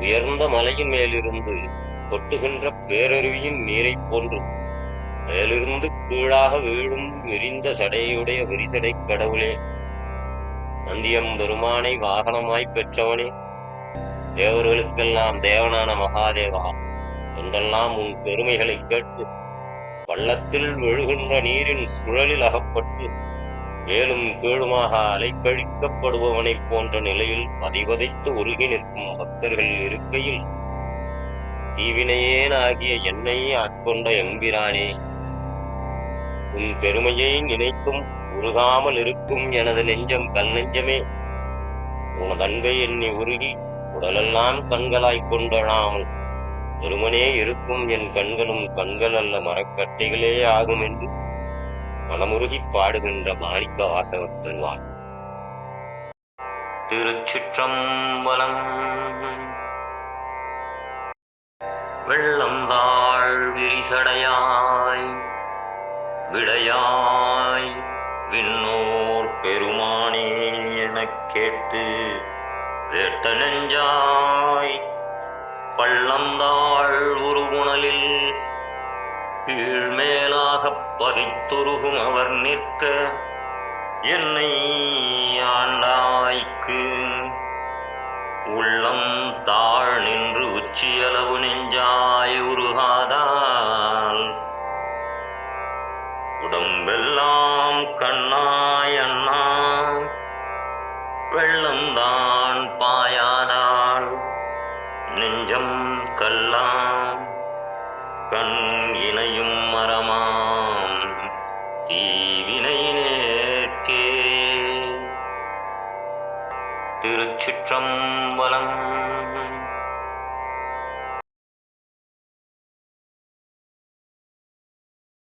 உயர்ந்த மலையின் மேலிருந்து கொட்டுகின்ற பேரருவியின் நீரைப் போன்று மேலிருந்து கீழாக வீழும் விரிந்த சடையுடைய விரிசடை கடவுளே நந்தியம் பெருமானை வாகனமாய் பெற்றவனே தேவர்களுக்கெல்லாம் தேவனான மகாதேவா என்றெல்லாம் உன் பெருமைகளை கேட்டு பள்ளத்தில் விழுகின்ற நீரின் சுழலில் அகப்பட்டு மேலும் கீழுமாக அலைக்கழிக்கப்படுபவனைப் போன்ற நிலையில் பதிவதைத்து உருகி நிற்கும் பக்தர்கள் இருக்கையில் தீவினையேன் ஆகிய என்னை ஆட்கொண்ட எம்பிரானே உன் பெருமையை நினைத்தும் உருகாமல் இருக்கும் எனது நெஞ்சம் கல் நெஞ்சமே உனது அன்பை எண்ணி உருகி உடலெல்லாம் கண்களாய்க் கொண்டழாமல் வெறுமனே இருக்கும் என் கண்களும் கண்கள் அல்ல மரக்கட்டைகளே ஆகும் என்று மனமுருகி பாடுகின்ற மாணிக்க வாசகத்தின் வாழ் திருச்சிற்றம்பலம். வெள்ளந்தாள் விரிசடையாய் விடையாய் விண்ணோர் பெருமானே எனக் கேட்டு வேட்ட நெஞ்சாய் பள்ளந்தாள் உருகுணலில் கீழ் பறித்துருகும் அவர் நிற்க என்னை ஆண்டாய்க்கு. உள்ளம் தாழ் நின்று உச்சியளவு நெஞ்சாய் உருகாதால் உடம்பெல்லாம் கண்ணாய் அண்ணா வெள்ளந்தான் பாயாதாள் நெஞ்சம் கல்லாம் கண் திருச்சிற்றம்பலம்